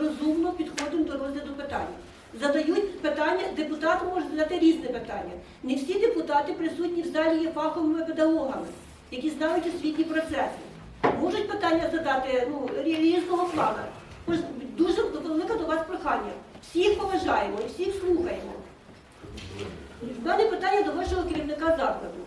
розумно підходимо до розгляду питань. Задають питання, депутат може задати різне питання. Не всі депутати присутні в залі є фаховими педагогами, які знають освітні процеси. Можуть питання задати ну, різного плану. Дуже велике до вас прохання. Всіх поважаємо і всіх слухаємо. У мене питання до вашого керівника закладу.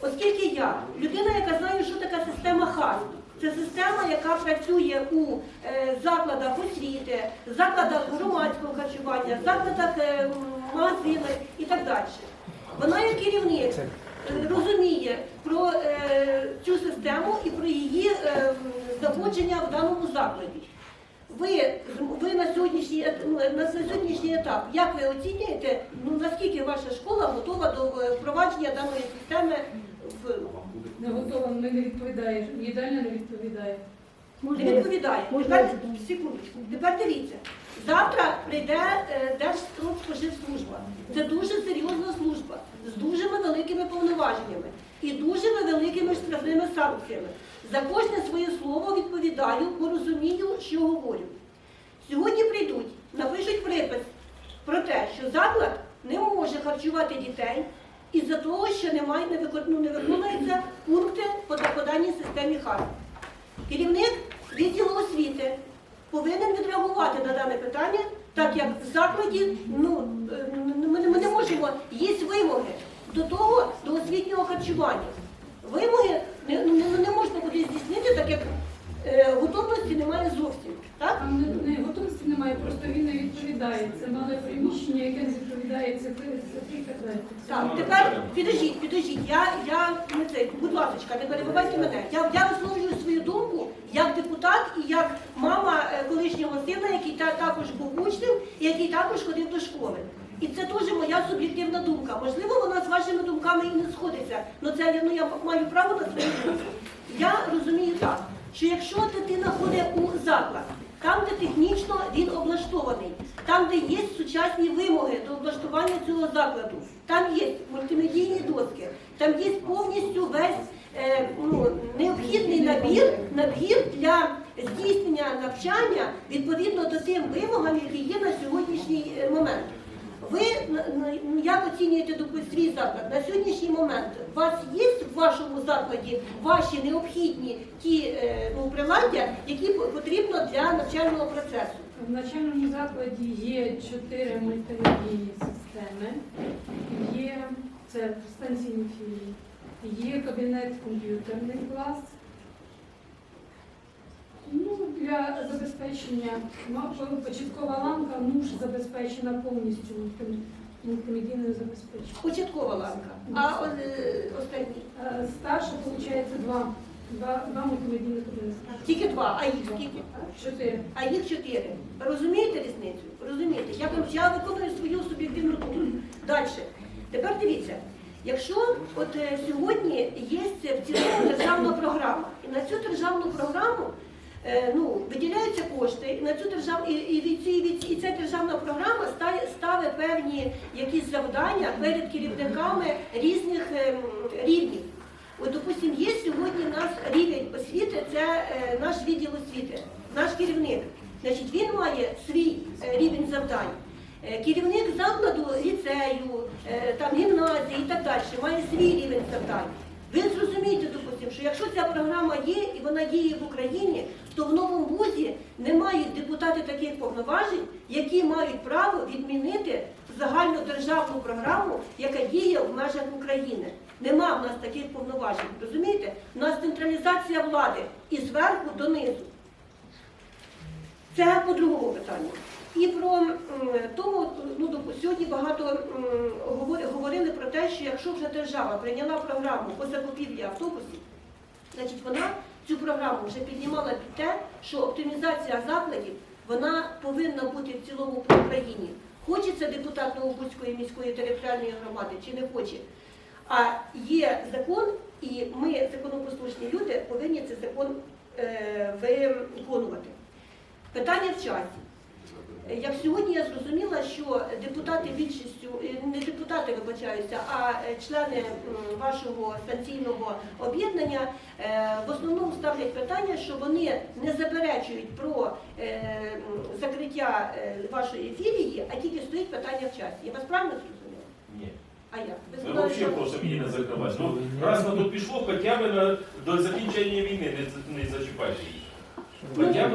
Оскільки я людина, яка знає, що така система ХАС, це система, яка працює у е, закладах освіти, закладах громадського харчування, закладах е, магазинах і так далі. Вона як керівник е, розуміє про цю систему і про її м, знаходження в даному закладі. Ви, ви на сьогоднішній на, сьогоднішній етап, як ви оцінюєте, ну наскільки ваша школа готова до впровадження даної системи Не готова, не відповідає, їдальня не відповідає. не відповідає? Тепер секундочку. Тепер дивіться. Завтра прийде е, Держпродспоживслужба. Це дуже серйозна служба з дуже великими повноваженнями і дуже великими штрафними санкціями. За кожне своє слово відповідаю, бо розумію, що говорю. Сьогодні прийдуть, напишуть припис про те, що заклад не може харчувати дітей із-за того, що немає, не, викон- ну, не виконуються пункти по поданій системі ХАР. Керівник відділу освіти повинен відреагувати на дане питання, так як в закладі ну, е, ми, не- ми не можемо, є вимоги до того, до освітнього харчування. Вимоги не, не, не можна буде здійснити, так як е, готовності немає зовсім. Так? Там не, не готовності немає, просто він не відповідає. Це мале приміщення, яке не так тепер підожіть, підожіть. Я, я не це, будь ласка, не перебивайте мене. Я, я висловлюю свою думку як депутат і як мама е, колишнього сина, який та, також був учнем і який також ходив до школи. І це теж моя суб'єктивна думка. Можливо, вона з вашими думками і не сходиться. але це я- ну, я маю право на свою думку. Я розумію так, що якщо дитина ходить у заклад, там, де технічно він облаштований, там, де є сучасні вимоги до облаштування цього закладу, там є мультимедійні доски, там є повністю весь е, ну, необхідний набір, набір для здійснення навчання відповідно до тим вимогам, які є на сьогоднішній е, момент. Ви як оцінюєте свій заклад? На сьогоднішній момент у вас є в вашому закладі ваші необхідні ті е, ну, приладдя, які по- потрібно для навчального процесу? В начальному закладі є чотири мультимедійні системи, є це в станційній філії, є кабінет комп'ютерний клас. Ну, для забезпечення початкова ланка НУШ забезпечена повністю мультим- мультимедійною забезпеченням. Початкова ланка. А е, останні? Е, Старша, виходить, два, два, два мультимедійні кабінети. Тільки два, а їх скільки? Чотири. А їх чотири. Розумієте різницю? Розумієте? Я, я виконую свою суб'єктивну думку. Далі. Тепер дивіться. Якщо от е, сьогодні є в цілому державна програма, і на цю державну програму ну, виділяються кошти, і на цю державну і, і, від цієї- від- і ця державна програма ста- ставить певні якісь завдання перед керівниками різних ем, рівнів. От, допустим, є сьогодні у нас рівень освіти, це е, наш відділ освіти, наш керівник. Значить, він має свій е, рівень завдань. Е, Керівник закладу ліцею, е, там гімназії і так далі має свій рівень завдань. Ви зрозумієте, допустим, що якщо ця програма є і вона діє в Україні, то в новому вузі не мають депутати таких повноважень, які мають право відмінити загальну державну програму, яка діє в межах України. Нема в нас таких повноважень. Розумієте? У нас централізація влади і зверху донизу. Це по другому питанню. І про тому, ну сьогодні багато говорили про те, що якщо вже держава прийняла програму по закупівлі автобусів, значить вона цю програму вже піднімала під те, що оптимізація закладів вона повинна бути в цілому по Україні. Хоче це депутат Новобузької міської територіальної громади чи не хоче. А є закон, і ми, законопослушні люди, повинні цей закон е, виконувати. Питання в часі. Як сьогодні я зрозуміла, що депутати більшістю, е, не депутати вибачаються, а е, члени вашого станційного об'єднання е, в основному ставлять питання, що вони не заперечують про закриття вашої філії, а тільки стоїть питання в часі. Я вас правильно зрозуміла? Ні. А як? Ви Ми взагалі що- просимо її не закривати. Ну, раз на то пішло, хоча б на, до закінчення війни не зачіпайте її. Хоча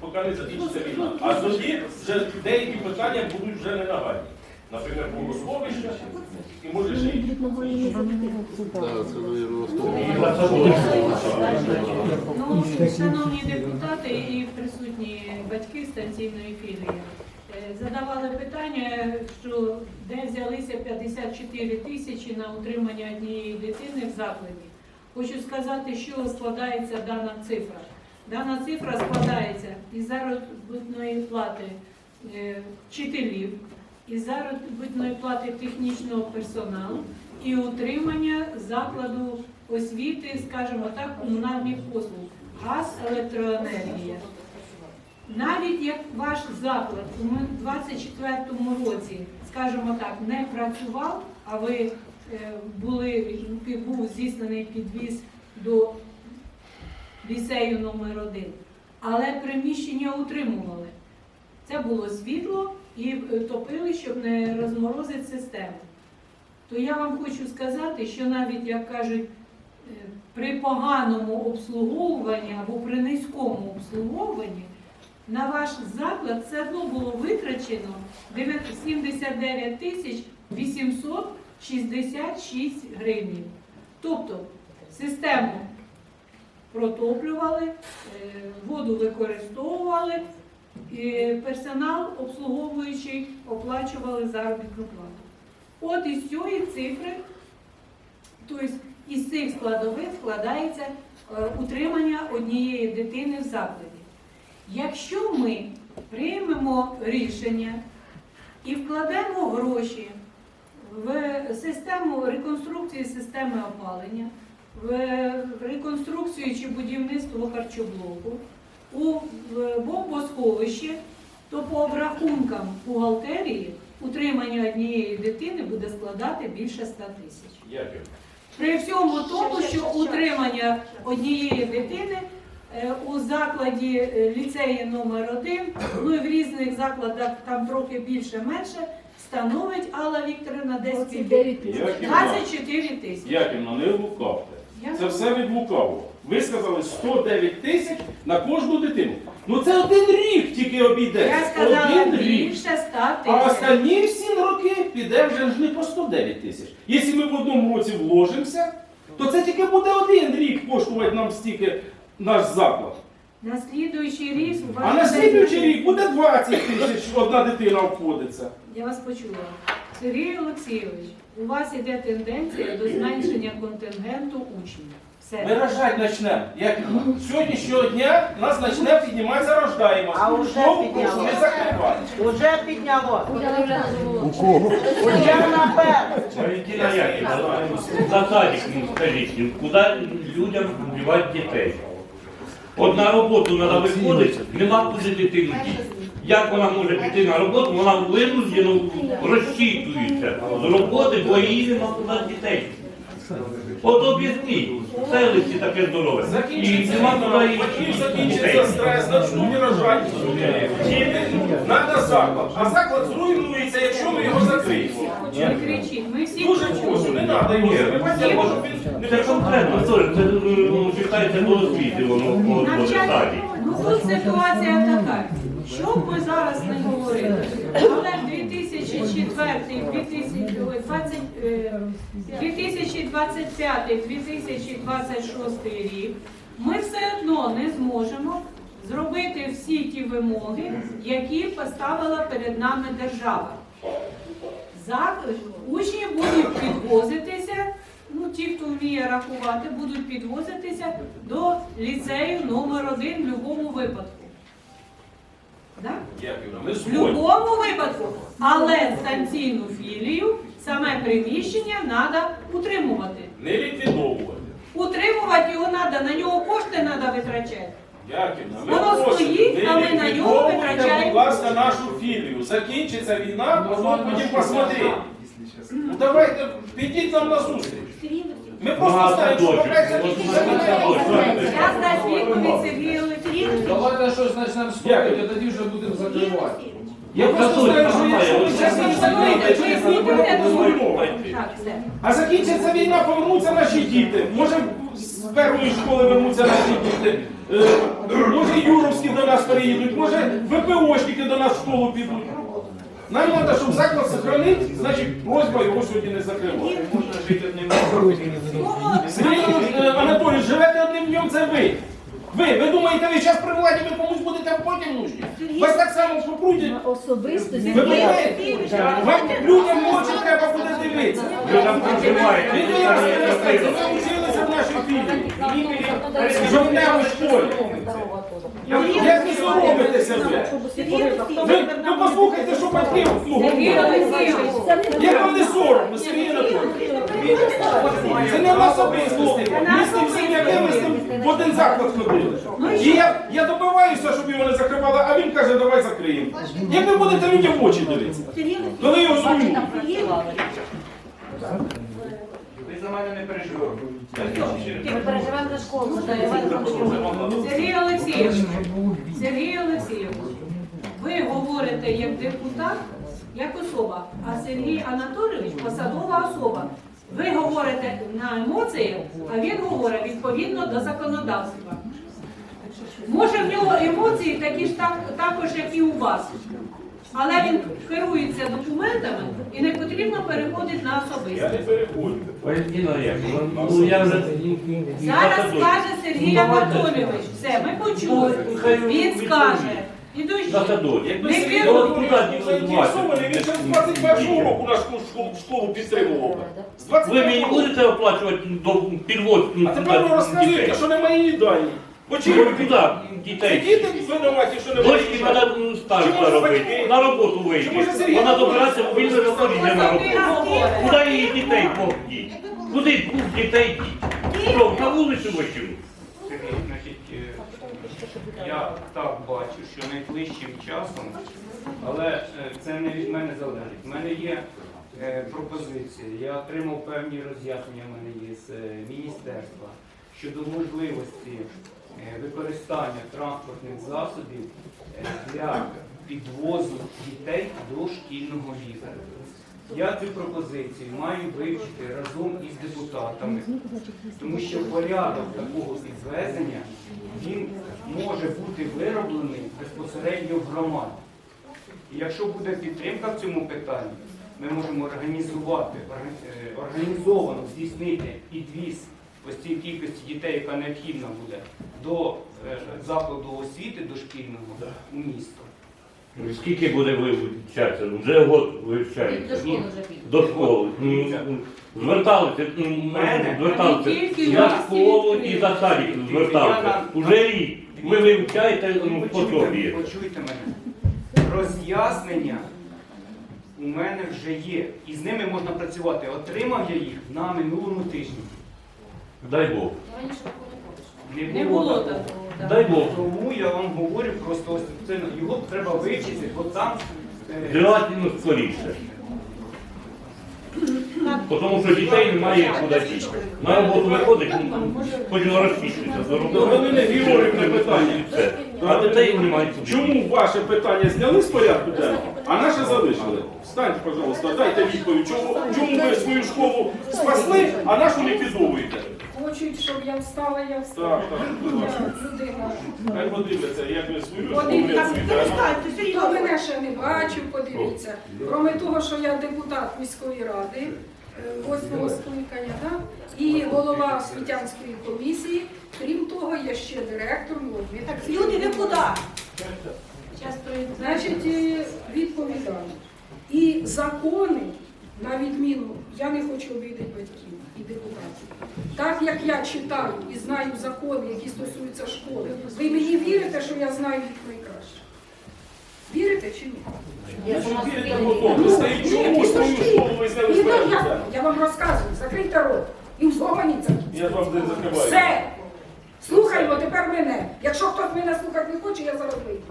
поки не закінчиться війна. А тоді вже деякі питання будуть вже не нагальні. Наприклад, богословище і може ще інші. Ну, шановні депутати і присутні батьки станційної філії, е, задавали питання, що де взялися 54 тисячі на утримання однієї дитини в закладі. Хочу сказати, що складається дана цифра. Дана цифра складається із заробітної плати е, вчителів, із заробітної плати технічного персоналу і утримання закладу освіти, скажімо так, комунальних послуг, газ, електроенергія. Навіть як ваш заклад у 24-му році, скажімо так, не працював, а ви е, були, був здійснений підвіз до ліцею номер 1 але приміщення утримували. Це було світло і е, топили, щоб не розморозити систему. То я вам хочу сказати, що навіть, як кажуть, е, при поганому обслуговуванні або при низькому обслуговуванні на ваш заклад все одно було витрачено 79 тисяч 866 гривень. Тобто систему протоплювали, е, воду використовували, і персонал обслуговуючий оплачували заробітну плату. От із цієї цифри, тобто із цих складових складається е, утримання однієї дитини в закладі. Якщо ми приймемо рішення і вкладемо гроші в систему реконструкції системи опалення, в реконструкцію чи будівництво харчоблоку, у в бомбосховище, то по обрахункам бухгалтерії утримання однієї дитини буде складати більше 100 тисяч. При всьому тому, що утримання однієї дитини е, у закладі е, ліцеї номер 1 ну і в різних закладах там трохи більше-менше, становить Алла Вікторівна десь 24 тисячі. Яківна, не лукавте. Це все від лукавого. Ви сказали 109 тисяч на кожну дитину. Ну це один рік тільки обійдеться. Я сказала один рік. більше 100 А тисяч. останні всі роки піде вже ж не по 109 тисяч. Якщо ми в одному році вложимося, то це тільки буде один рік коштувати нам стільки наш заклад. На слідуючий рік у А на буде- слідуючий рік буде 20 тисяч одна дитина обходиться. Я вас почула. Сергій Олексійович, у вас іде тенденція до зменшення контингенту учнів. Ми Все. рожать почнемо. Як сьогоднішнього дня нас почне підніматися рождаємость. А уже підняло. не закривати. Уже підняло. Уже наперед. Валентина Яківна, за садик ну, скажіть, куди людям вбивати дітей? От на роботу треба виходити, нема куди дитину діти. Як вона може піти на роботу, вона винуждено розчитується з роботи, бо її нема куди дітей. От об'ясніть, в селищі таке здорове. І Закінчиться нема куди її батьків дітей. закінчиться стрес, почнуть рожати. Діти, треба заклад. А заклад ми його всі Дуже почули. не треба його не Це конкретно, сорі, це читається до освіти, воно по саді. ну тут ситуація така. Що б ми зараз не говорили, але 2004, 2020, е, 2025, 2026 рік ми все одно не зможемо зробити всі ті вимоги, які поставила перед нами держава. За- Учні будуть підвозитися, ну ті, хто вміє рахувати, будуть підвозитися до ліцею номер 1 в будь-якому випадку. Да? В будь-якому випадку. Але станційну філію, саме приміщення треба утримувати. Не ліквідовувати. Утримувати його треба, на нього кошти треба витрачати. Ми Воно просимо, стоїть, не а ми на нього ліквідовуйте, витрачаємо. будь ласка, нашу філію. Закінчиться війна, потім будемо посмотреть. Ну давайте, підіть нам на зустріч. Ми просто Багато знаємо, що дощ. поки закінчиться війна. Я дасть відповідь Сергію. Давайте щось почнемо строїти, а тоді вже будемо закривати. Я просто знаю, що якщо ви зараз не закриєте. Так, все. А закінчиться війна, повернуться наші діти. Може з першої школи вернуться наші діти. Може Юровські до нас переїдуть, може ВПОшники до нас в школу підуть. Нам треба, щоб заклад сохранити, значить просьба його сьогодні не закривати. Сергій е, Анатолійович, живете одним днем, це ви. Ви, ви думаєте, ви зараз при владі, ви комусь будете потім нужні? Вас так само попрудять. Особисто Ви розумієте? Вам людям в очі треба буде дивитися. Ви там проживаєте. Ви ви там не вчилися в нашій фільмі. Жовтневу школі. Як ви соромитеся ви? Ви, ви послухайте, що батьки ну, Сергій Як вам не соромно, Сергій Анатолійович? Це не на особисто. Ми з тим земляками з тим в один заклад ходили. І я, я добиваюся, щоб його не закривали, а він каже, давай закриємо. Як ви будете людям в очі дивитися? Коли його зруйнують? Ви за мене не переживайте. Ми переживаємо за школу, за Івана Сергій Олексійович, Сергій Олексійович, ви говорите як депутат, як особа, а Сергій Анатолійович посадова особа. Ви говорите на емоціях, а він говорить відповідно до законодавства. Може в нього емоції такі ж так, також, як і у вас. Але він керується документами і не потрібно переходити на Я не переходжу. Ну я вже... Зараз скаже Сергій Анатолійович. Все, ми почули. Він скаже. І дощі. Якби Не Сергій керуй. Анатолійович заінтересований, він ще з 21 року нашу школу, школу підтримував. З Ви мені 21 року. будете оплачувати до підвоз А тепер ви розказуєте, що немає їдальні. Ви Почему? куди Ці дітей? діти винуваті, що немає Дочки треба Чи старша може робити, батьки? на роботу Чи вийти. може Сергій Вона добирається в вільне заходить на роботу. Куди її дітей повдіть? Куди двох дітей діть? Що, на вулицю? Сергій, значить, е, я так бачу, що найближчим часом, але е, це не від мене залежить. У мене є е, пропозиція. Я отримав певні роз'яснення в мене є з е, міністерства щодо можливості використання транспортних засобів е, для підвозу дітей до шкільного віку. Я цю пропозицію маю вивчити разом із депутатами, тому що порядок такого підвезення він може бути вироблений безпосередньо в громаді. І якщо буде підтримка в цьому питанні, ми можемо організувати, е, організовано здійснити підвіз ось цієї кількості дітей, яка необхідна буде, до е, закладу освіти дошкільного у місто. Скільки буде вивчатися? Вже год вивчається. До школи вже піде. До школи. Ну, Зверталися, ну, Мене? зверталися. Не тільки За нас, школу і і за садик зверталися. Уже рік. Ви вивчаєте ну, Почуйте, пособі. почуйте мене. Роз'яснення у мене вже є. І з ними можна працювати. Отримав я їх на минулому тижні. Дай Бог. Не було такого. так. Дай Бог. Тому я вам говорю просто ось це його треба вивчити, бо там е, Желательно скоріше. Тому що дітей немає куди діти. На роботу виходить, ну, хоч розчищується за Ну, роботу. Галина Георгіївна питання. Все. А дітей немає куди. Чому ваше питання зняли з порядку денного, а наше залишили? Встаньте, пожалуйста, дайте відповідь. Чому, чому ви свою школу спасли, а нашу ліквідовуєте? Хочуть, щоб я встала, я встала. Так, так, будь ласка. Я людина. Хай подивляться, як ви свою Подивіться. Перестаньте, Хто мене ще не бачив, подивіться. Кроме того, що я депутат міської ради е, восьмого скликання, да? і голова освітянської комісії. Крім того, я ще директор МОД. Так, люди, ви куди? Значить, е, відповідаю. І закони, на відміну, я не хочу обійти батьків і депутатів. Так як я читаю і знаю закони, які стосуються школи, ви мені вірите, що я знаю їх найкраще? Вірите чи ні? Вірите я, вам розказую, закрийте рот і взгомоніться. Я вам не закриваю. Все! Слухаймо тепер мене. Якщо хтось мене слухати не хоче, я зараз вийду.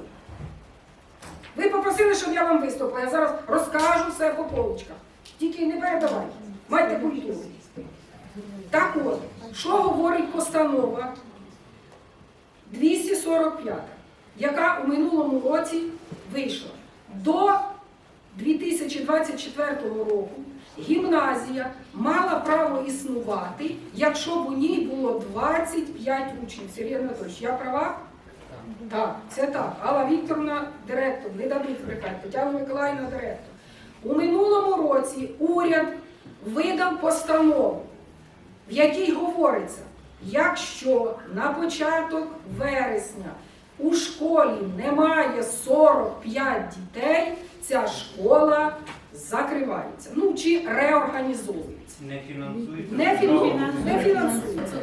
Ви попросили, щоб я вам виступила. Я зараз розкажу все по полочках. Тільки не передавайте. Майте культуру. Так от, що говорить постанова 245, яка у минулому році вийшла. До 2024 року гімназія мала право існувати, якщо б у ній було 25 учнів. Сергій Анатолійович, я права? Так, це так. Алла Вікторовна директор, не дадуть брехати, Тетяна Миколаївна директор. У минулому році уряд видав постанову, в якій говориться, якщо на початок вересня у школі немає 45 дітей, ця школа закривається. Ну чи реорганізовується. Не фінансується. Не, фіну- не фінансується.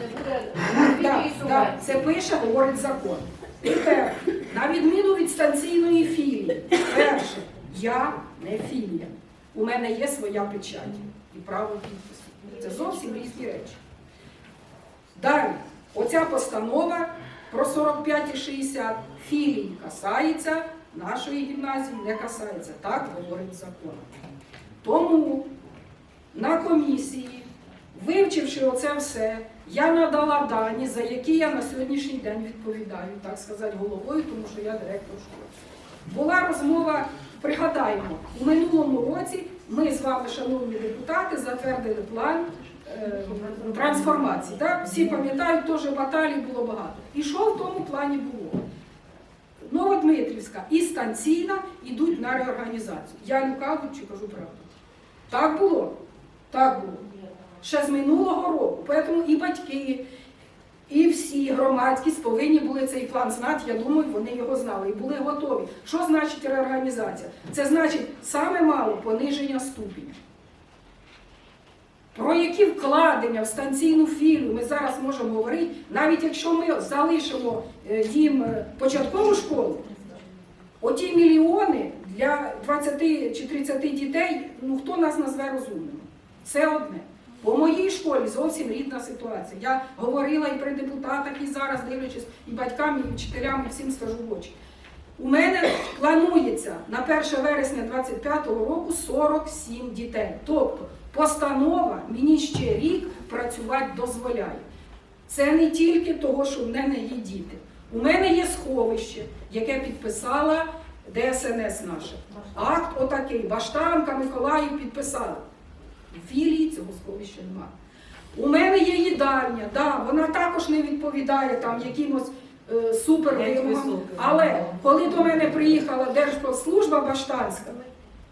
Так, так, це пише, говорить закон. Тепер, на відміну від станційної філії, перше, я не філія. У мене є своя печать і право підпису. Це зовсім різні речі. Далі, оця постанова про 45 і 60 філій касається, нашої гімназії не касається. Так говорить закон. Тому на комісії, вивчивши оце все, я надала дані, за які я на сьогоднішній день відповідаю, так сказати, головою, тому що я директор школи. Була розмова, пригадаємо, у минулому році ми з вами, шановні депутати, затвердили план е, трансформації. Так? Всі пам'ятають, теж баталій було багато. І що в тому плані було? Новодмитрівська і станційна йдуть на реорганізацію. Я лукавлю чи кажу правду? Так було. Так було. Ще з минулого року. Тому і батьки, і всі громадськість повинні були цей план знати. Я думаю, вони його знали і були готові. Що значить реорганізація? Це значить саме мало пониження ступеня. Про які вкладення в станційну філію ми зараз можемо говорити, навіть якщо ми залишимо е, їм е, початкову школу, оті мільйони для 20 чи 30 дітей, ну хто нас назве розумними? Це одне. По моїй школі зовсім рідна ситуація. Я говорила і при депутатах, і зараз дивлячись, і батькам, і вчителям, і всім скажу в очі. У мене планується на 1 вересня 2025 року 47 дітей. Тобто постанова мені ще рік працювати дозволяє. Це не тільки того, що в мене є діти. У мене є сховище, яке підписала ДСНС наше. Акт отакий. Баштанка Миколаїв підписали. Філії цього сховища немає. У мене є їдальня, да, вона також не відповідає там якимось е, супервимогам. Але коли до мене приїхала Держпродслужба Баштанська,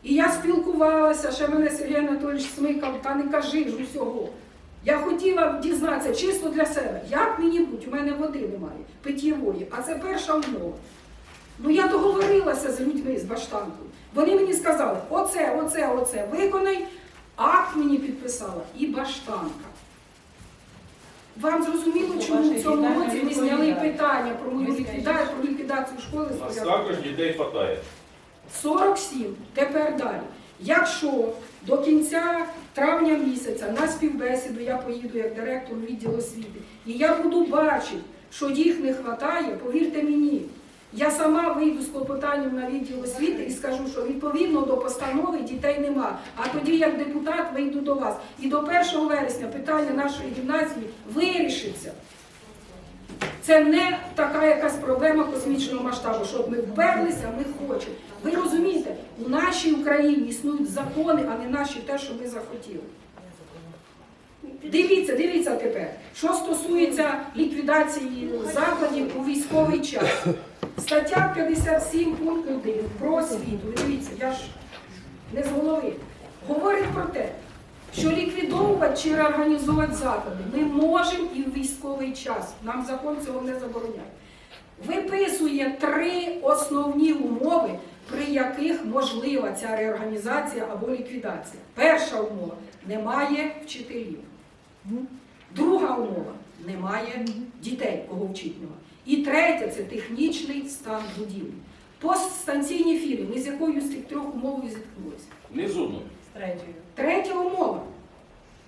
і я спілкувалася, ще мене Сергій Анатолійович смикав, та не кажи ж усього. Я хотіла дізнатися чисто для себе, як мені будь, у мене води немає, питєвої, а це перша умова. Ну я договорилася з людьми з баштанкою. Вони мені сказали, оце, оце, оце виконай, акт мені підписала і баштанка. Вам зрозуміло, чому в цьому році ми зняли питання про мою ліквідацію, про ліквідацію школи з нас порядку? також дітей хватає. 47. Тепер далі. Якщо до кінця травня місяця на співбесіду я поїду як директор відділу освіти, і я буду бачити, що їх не вистачає, повірте мені, я сама вийду з клопотанням на відділ освіти і скажу, що відповідно до постанови дітей нема. А тоді, як депутат, вийду до вас. І до 1 вересня питання нашої гімназії вирішиться. Це не така якась проблема космічного масштабу, щоб ми вперлися, ми хочемо. Ви розумієте, у нашій Україні існують закони, а не наші те, що ми захотіли. Дивіться, дивіться тепер, що стосується ліквідації закладів у військовий час. Стаття 57 пункт 1 про освіту. Дивіться, я ж не з голови. Говорить про те, що ліквідовувати чи реорганізовувати заклади ми можемо і в військовий час. Нам закон цього не забороняє. Виписує три основні умови, при яких можлива ця реорганізація або ліквідація. Перша умова немає вчителів. Друга умова немає дітей, кого вчить нема. І третя це технічний стан будівлі. Постстанційні філії, ми з якою з цих трьох умовою зіткнулися. Не з одною. Третя умова.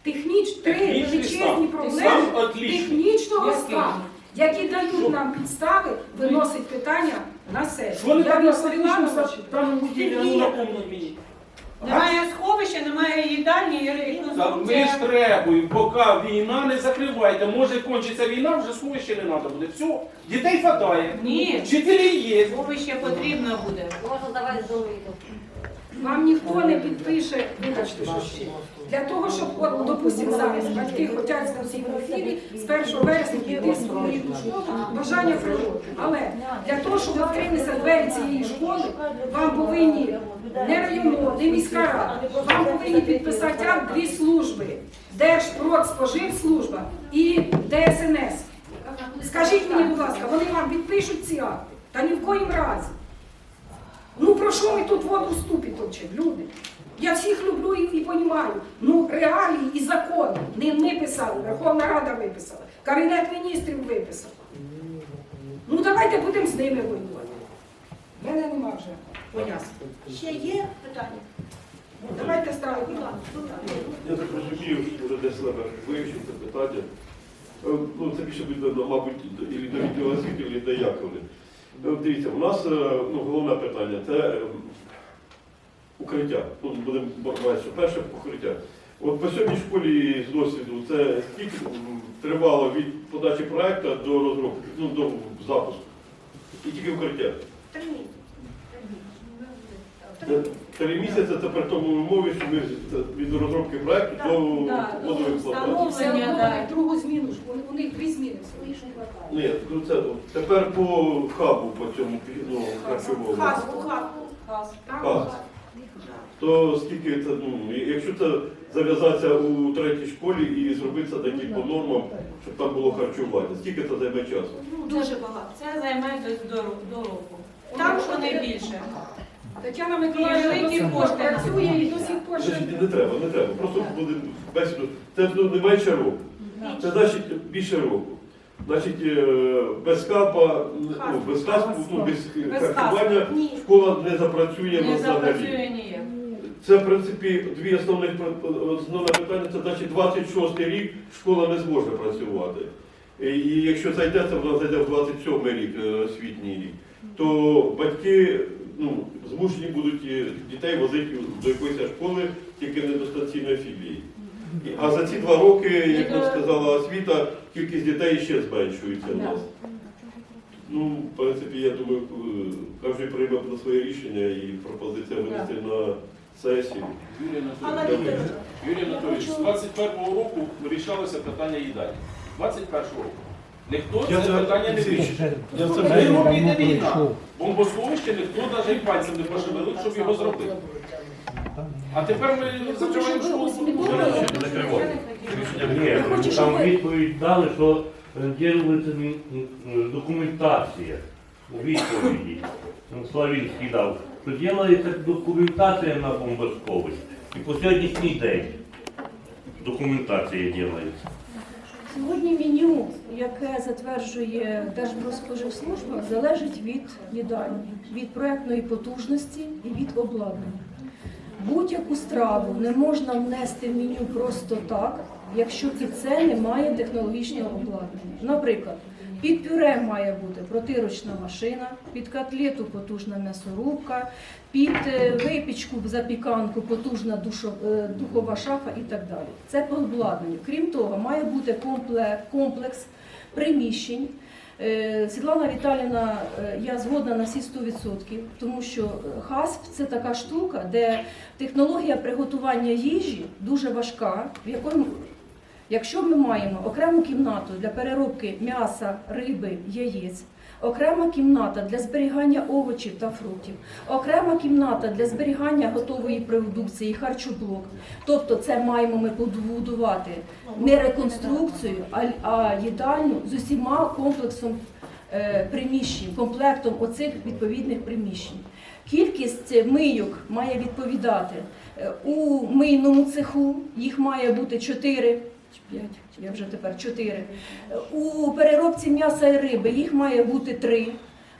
Техніч... Три величезні проблеми Стан технічного стану, які дають нам підстави виносити питання на сесію. Що не Я так на відповіла статичному на ваші даному ділі, а ну напомніть мені. Немає сховища, немає їдальні і Та ми ж требуємо, поки війна не закривайте. Може кончиться війна, вже сховище не треба буде. Все, дітей хватає. Ні. Вчителі є. Сховище потрібно буде. Можна давати золото. Вам ніхто не підпише, вибачте, що ще. Для того, щоб, от, допустимо, зараз батьки хочуть на всій ефірі з 1 вересня піти в рідну школу, бажання природи. Але для того, щоб відкрилися двері цієї школи, вам повинні не районно, не міська рада, вам повинні підписати акт дві служби. Держпродспоживслужба і ДСНС. Скажіть мені, будь ласка, вони вам підпишуть ці акти? Та ні в коїм разі. Ну про що ми тут воду в ступі точимо, люди? Я всіх люблю і, і понімаю. Ну реалії і закони не ми писали, Верховна Рада виписала, Кабінет міністрів виписав. Ну давайте будемо з ними воювати. В мене нема вже пояснень. Ще є питання? Давайте ставити. Я так розумію, що вже десь себе вивчив це питання. Е, Ну, це більше буде, ну, мабуть, до- і до відділу освіти, і до Яковлі. Е, Дивіться, у нас е, ну, головне питання це е, укриття. Тут будемо бачити, що перше укриття. От по сьогодні школі з досвіду це скільки тривало від подачі проекту до розробки, ну, до запуску. І тільки укриття. Три місяці. Це Три місяці це при тому умові, що ми від розробки проекту до до водової експлуатації. Другу зміну ж, вони- у них дві зміни всього. Ні, ну це тепер по хабу, по цьому ну, харчовому. Хас, хас. Хас. То скільки це, ну, якщо це зав'язатися у третій школі і зробити це такі по нормам, щоб там було харчування, скільки це займе часу? Ну, дуже багато. Це займе десь до, до року. Там Там що що не не більше. Тетяна Миколаївна до Великі сих пор кошти працює і до сих пор Значить, не треба, не треба. Просто буде бесіду. Це ну, не менше року. Це значить більше року. Значить, е, без капа, ну, без каску, ну, без Без харчування. Ні. школа не запрацює Не взагалі. запрацює ніяк. Це, в принципі, дві основних основне питання, це значить 26 рік школа не зможе працювати. І і якщо зайде, це вона зайде в 27 рік, е, освітній рік, то батьки ну, змушені будуть е, дітей возити до якоїсь школи, тільки не до станційної філії. А за ці два роки, як нам сказала освіта, кількість дітей ще зменшується в нас. Ну, в принципі, я думаю, е, кожен прийме на своє рішення і пропозиція винести на сесію. Юрій Анатолійович, з 21-го року вирішалося питання їдальні. 21-го року. Ніхто Я це питання не. Я це Три війна. Бомбосховище ніхто навіть і пальцем не пошевелив, щоб його зробити. А тепер ми закриваємо школу. Ні, там відповідь дали, що е, документація у відповіді. Славінський дав, що робиться документація на бомбосховище. І по сьогоднішній день документація робиться. Сьогодні меню, яке затверджує Держпродспоживслужба, залежить від їдальні, від проектної потужності і від обладнання. Будь-яку страву не можна внести в меню просто так, якщо під це немає технологічного обладнання. Наприклад, під пюре має бути протирочна машина, під котлету потужна м'ясорубка, під е, випічку запіканку потужна е, духова шафа і так далі. Це по обладнанню. Крім того, має бути комплекс приміщень. Е, Світлана Віталіна, я згодна на всі 100%, тому що ХАСП це така штука, де технологія приготування їжі дуже важка, в якому Якщо ми маємо окрему кімнату для переробки м'яса, риби, яєць, окрема кімната для зберігання овочів та фруктів, окрема кімната для зберігання готової продукції, харчоблок. Тобто це маємо ми побудувати не реконструкцію, а, їдальню з усіма комплексом е, приміщень, комплектом оцих відповідних приміщень. Кількість мийок має відповідати е, у мийному цеху, їх має бути 4 5, я вже тепер 4. У переробці м'яса і риби їх має бути 3.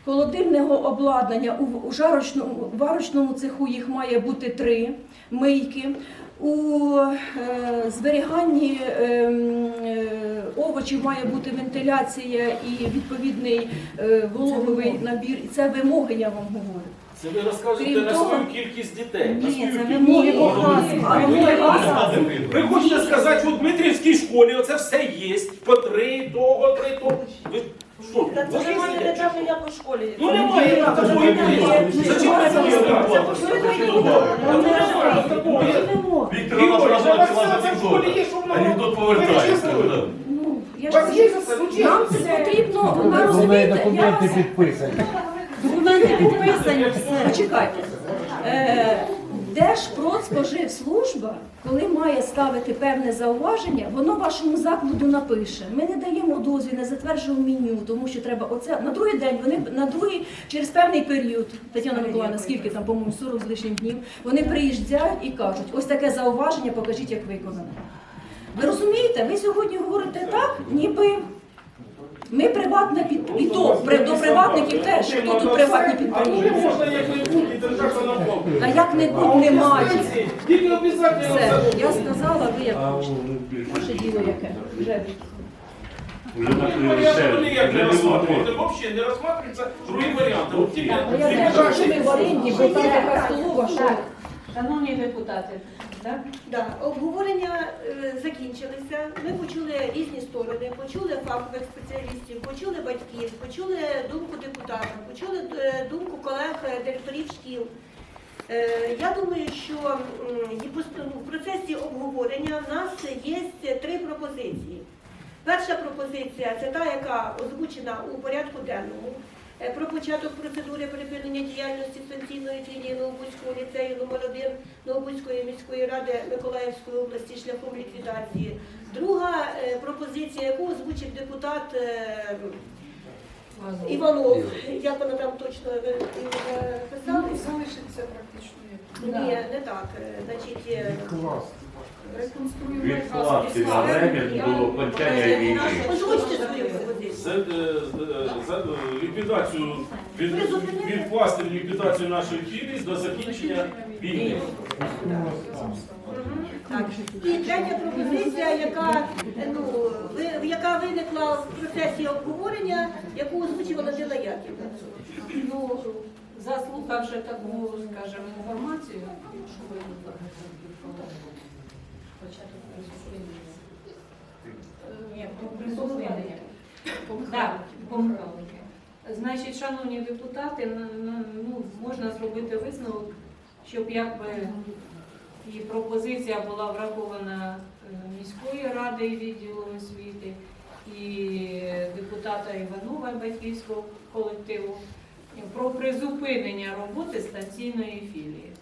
Холодильного обладнання у жарочному, варочному цеху їх має бути 3 мийки. У е, зберіганні ем, е, овочів має бути вентиляція і відповідний е, вологовий набір. І це вимоги, я вам говорю. Це ви розказуєте Крім на того- свою кількість дітей. на Ні, це кількість. вимоги ви- Вимоги ви- Ви хочете сказати, що в Дмитрівській школі оце все є, по три того, три того. Ви що? Та це ви немає що? державної як у школі. Ну немає такої. Зачем ви це робите? Віктор Іванович за анекдот. Анекдот повертається. да. Ну, я ж кажу, нам це потрібно, ви розумієте, я вас... Документи підписані, все. Почекайте. Е, Держпродспоживслужба, коли має ставити певне зауваження, воно вашому закладу напише. Ми не даємо дозвіл, не затверджуємо меню, тому що треба оце на другий день. Вони на другий через певний період, Тетяна Миколаївна, скільки там, по-моєму, 40 з лишнім днів, вони приїжджають і кажуть, ось таке зауваження, покажіть, як виконано. Ви розумієте, ви сьогодні говорите так, ніби ми приватне під і то при- до приватників теж. Хто тут приватні А можна як-небудь і держатися на? Та як не будь немає. Тільки обов'язково. Все, я сказала, ви як ваше діло яке. Вже як не не розсматриваєте. Взагалі не розсматриваються другі варіанти. От тільки А я не що ми в оренді, бо там така столова, що Шановні депутати, так? Да, обговорення е, закінчилися. Ми почули різні сторони, почули фахових спеціалістів, почули батьків, почули думку депутата, почули е, думку колег е, директорів шкіл. Е, Я думаю, що м, ну, в процесі обговорення в нас є три пропозиції. Перша пропозиція це та, яка озвучена у порядку денному. Е, Про початок процедури припинення діяльності станційної філії Новобузького ліцею номер 1 Новобузької міської ради Миколаївської області шляхом ліквідації. Друга е, пропозиція, яку озвучив депутат е, Іванов, як вона там точно ви е. Залишиться практично. Ні, не так. Значить, Відкласти на время до окончання війни. озвучте свою пропозицію. Е, е, за е, ліквідацію від, відкласти ліквідацію нашої філії до закінчення війни. Так. І третя пропозиція, яка, е, ну, ви- яка виникла в процесі обговорення, яку озвучила Надила Яківна. Ну, заслухавши таку, скажімо, інформацію, якщо ви початок призупинення. Ні, призупинення. Так, помилки. Значить, шановні депутати, ну, можна зробити висновок, щоб якби і пропозиція була врахована е, міської ради і відділу освіти, і депутата Іванова батьківського колективу про призупинення роботи станційної філії.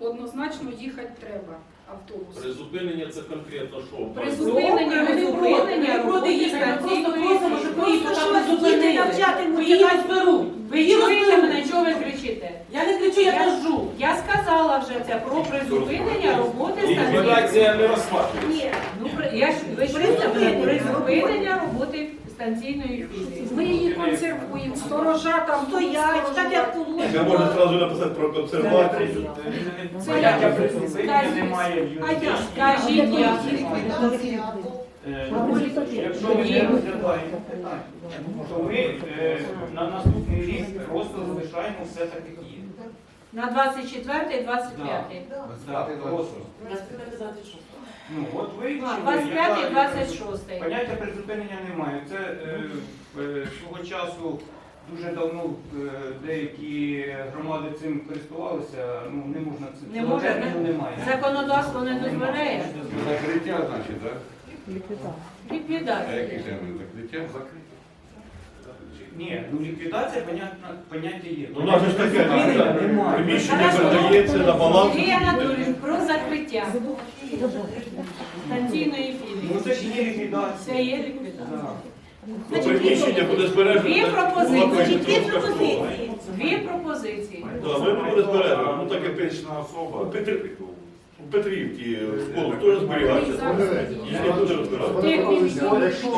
Однозначно їхати треба автобус. Призупинення це конкретно що? Призупинення призупинення роботи станційної філії. Просто що діти навчати Ви її розберуть. Ви чуєте мене, чого ви кричите? Я не кричу, я кажу. Я сказала вже це про призупинення роботи станційної Ліквідація не розсматривається. Ні. Ну, при- я ж ви чуєте мене? Призупинення роботи станційної філії. Ми її консервуємо, сторожа там Стоять, так як Це положено. можна одразу написати про консервацію. Поняття призупинення немає в А як? юридичній. Скажіть, як? Е, Якщо ви не розглядаєте питання, то ми е, на наступний рік просто залишаємо все так, як є. На 24 25 Так, просто. Ну, от ви 25 26 Поняття призупинення немає. Це е, е, свого часу дуже давно е, деякі громади цим користувалися. Ну не можна це Не цього може, терміну не? немає. Законодавство не дозволяє. Закриття, значить, так? Ліквідація. термін закриття? Закриття. Ні, ну ліквідація поняття, поняття є. Ну, у нас же ж таке, Призупинення так, немає. приміщення передається на баланс. Сергій Анатолійович, про закриття станційної Ну філії. це ж є ліквідація. Це є ліквідація. Ну, приміщення буде збережено. Дві пропозиції. Дві пропозиції. Дві пропозиції. Так, ми буде збережено. Ну, так як особа. У Петрівці школу теж зберігається. Їх не буде розбиратися. Якщо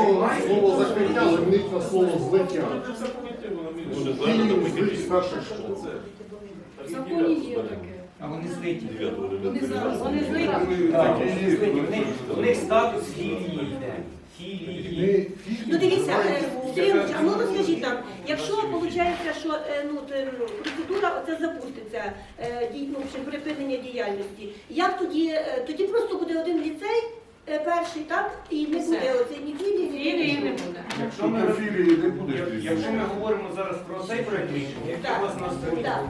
слово закриття замінить на слово злиття. Буде звернено до Злить школ. В законі є таке. А вони злиті. Вони злиті. У них- статус філії йде. Філії. Ну дивіться, філії е, а ну розкажіть нам, якщо виходить, що е, ну, процедура оце запуститься, е, ну, припинення діяльності, як тоді, е, тоді просто буде один ліцей е, перший, так? І не Все. буде оцей ні філії, ні Філії не буде. Якщо ми, Філії не буде. якщо ми говоримо зараз про цей рішення, який у вас на столі, Так.